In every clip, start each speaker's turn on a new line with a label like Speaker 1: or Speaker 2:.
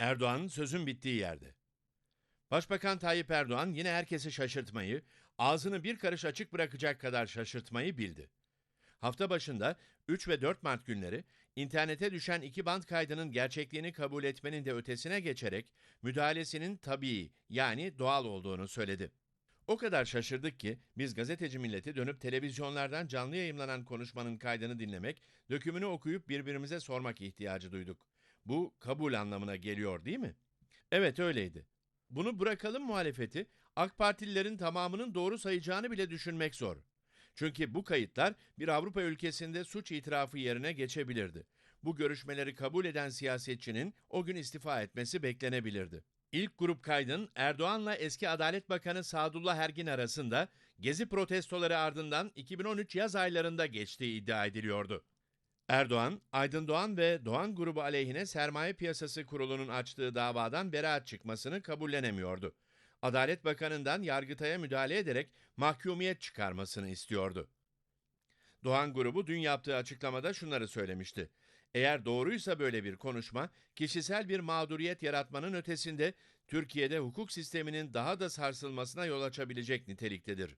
Speaker 1: Erdoğan'ın sözün bittiği yerde. Başbakan Tayyip Erdoğan yine herkesi şaşırtmayı, ağzını bir karış açık bırakacak kadar şaşırtmayı bildi. Hafta başında 3 ve 4 Mart günleri internete düşen iki band kaydının gerçekliğini kabul etmenin de ötesine geçerek müdahalesinin tabii yani doğal olduğunu söyledi. O kadar şaşırdık ki biz gazeteci milleti dönüp televizyonlardan canlı yayımlanan konuşmanın kaydını dinlemek, dökümünü okuyup birbirimize sormak ihtiyacı duyduk. Bu kabul anlamına geliyor değil mi? Evet öyleydi. Bunu bırakalım muhalefeti, AK Partililerin tamamının doğru sayacağını bile düşünmek zor. Çünkü bu kayıtlar bir Avrupa ülkesinde suç itirafı yerine geçebilirdi. Bu görüşmeleri kabul eden siyasetçinin o gün istifa etmesi beklenebilirdi. İlk grup kaydın Erdoğan'la eski Adalet Bakanı Sadullah Ergin arasında gezi protestoları ardından 2013 yaz aylarında geçtiği iddia ediliyordu. Erdoğan, Aydın Doğan ve Doğan grubu aleyhine Sermaye Piyasası Kurulu'nun açtığı davadan beraat çıkmasını kabullenemiyordu. Adalet Bakanı'ndan Yargıtay'a müdahale ederek mahkumiyet çıkarmasını istiyordu. Doğan grubu dün yaptığı açıklamada şunları söylemişti. Eğer doğruysa böyle bir konuşma, kişisel bir mağduriyet yaratmanın ötesinde Türkiye'de hukuk sisteminin daha da sarsılmasına yol açabilecek niteliktedir.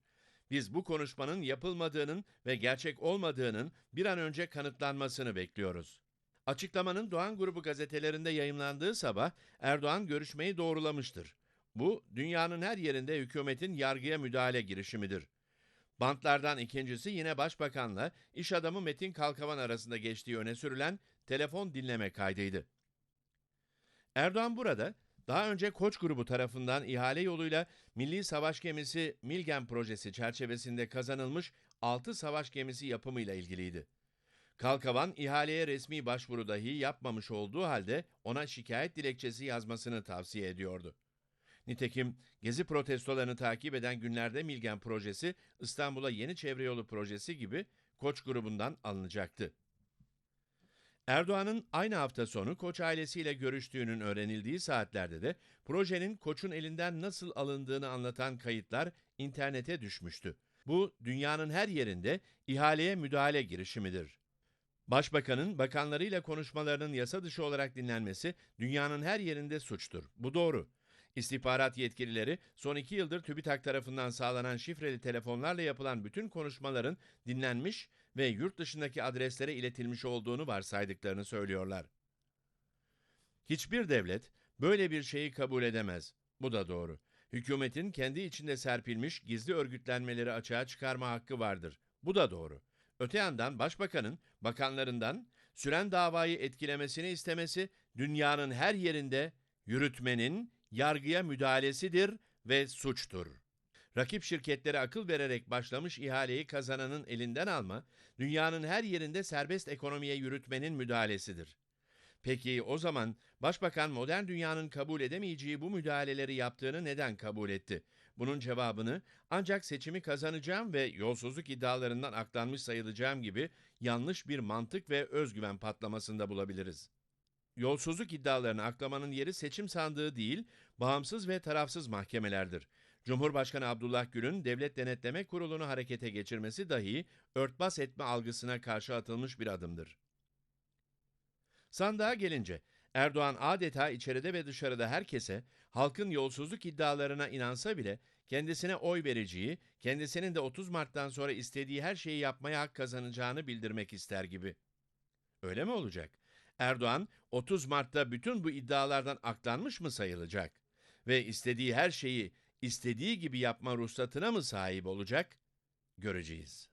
Speaker 1: Biz bu konuşmanın yapılmadığının ve gerçek olmadığının bir an önce kanıtlanmasını bekliyoruz. Açıklamanın Doğan Grubu gazetelerinde yayımlandığı sabah Erdoğan görüşmeyi doğrulamıştır. Bu, dünyanın her yerinde hükümetin yargıya müdahale girişimidir. Bantlardan ikincisi yine Başbakan'la iş adamı Metin Kalkavan arasında geçtiği öne sürülen telefon dinleme kaydıydı. Erdoğan burada daha önce Koç grubu tarafından ihale yoluyla Milli Savaş Gemisi Milgen projesi çerçevesinde kazanılmış 6 savaş gemisi yapımıyla ilgiliydi. Kalkavan ihaleye resmi başvuru dahi yapmamış olduğu halde ona şikayet dilekçesi yazmasını tavsiye ediyordu. Nitekim gezi protestolarını takip eden günlerde Milgen projesi İstanbul'a yeni çevre yolu projesi gibi Koç grubundan alınacaktı. Erdoğan'ın aynı hafta sonu Koç ailesiyle görüştüğünün öğrenildiği saatlerde de projenin Koç'un elinden nasıl alındığını anlatan kayıtlar internete düşmüştü. Bu dünyanın her yerinde ihaleye müdahale girişimidir. Başbakanın bakanlarıyla konuşmalarının yasa dışı olarak dinlenmesi dünyanın her yerinde suçtur. Bu doğru. İstihbarat yetkilileri son iki yıldır TÜBİTAK tarafından sağlanan şifreli telefonlarla yapılan bütün konuşmaların dinlenmiş ve yurt dışındaki adreslere iletilmiş olduğunu varsaydıklarını söylüyorlar. Hiçbir devlet böyle bir şeyi kabul edemez. Bu da doğru. Hükümetin kendi içinde serpilmiş gizli örgütlenmeleri açığa çıkarma hakkı vardır. Bu da doğru. Öte yandan başbakanın bakanlarından süren davayı etkilemesini istemesi dünyanın her yerinde yürütmenin yargıya müdahalesidir ve suçtur. Rakip şirketlere akıl vererek başlamış ihaleyi kazananın elinden alma, dünyanın her yerinde serbest ekonomiye yürütmenin müdahalesidir. Peki o zaman Başbakan modern dünyanın kabul edemeyeceği bu müdahaleleri yaptığını neden kabul etti? Bunun cevabını ancak seçimi kazanacağım ve yolsuzluk iddialarından aklanmış sayılacağım gibi yanlış bir mantık ve özgüven patlamasında bulabiliriz. Yolsuzluk iddialarını aklamanın yeri seçim sandığı değil, bağımsız ve tarafsız mahkemelerdir. Cumhurbaşkanı Abdullah Gül'ün Devlet Denetleme Kurulu'nu harekete geçirmesi dahi örtbas etme algısına karşı atılmış bir adımdır. Sandığa gelince, Erdoğan adeta içeride ve dışarıda herkese halkın yolsuzluk iddialarına inansa bile kendisine oy vereceği, kendisinin de 30 Mart'tan sonra istediği her şeyi yapmaya hak kazanacağını bildirmek ister gibi. Öyle mi olacak? Erdoğan 30 Mart'ta bütün bu iddialardan aklanmış mı sayılacak? Ve istediği her şeyi istediği gibi yapma ruhsatına mı sahip olacak? Göreceğiz.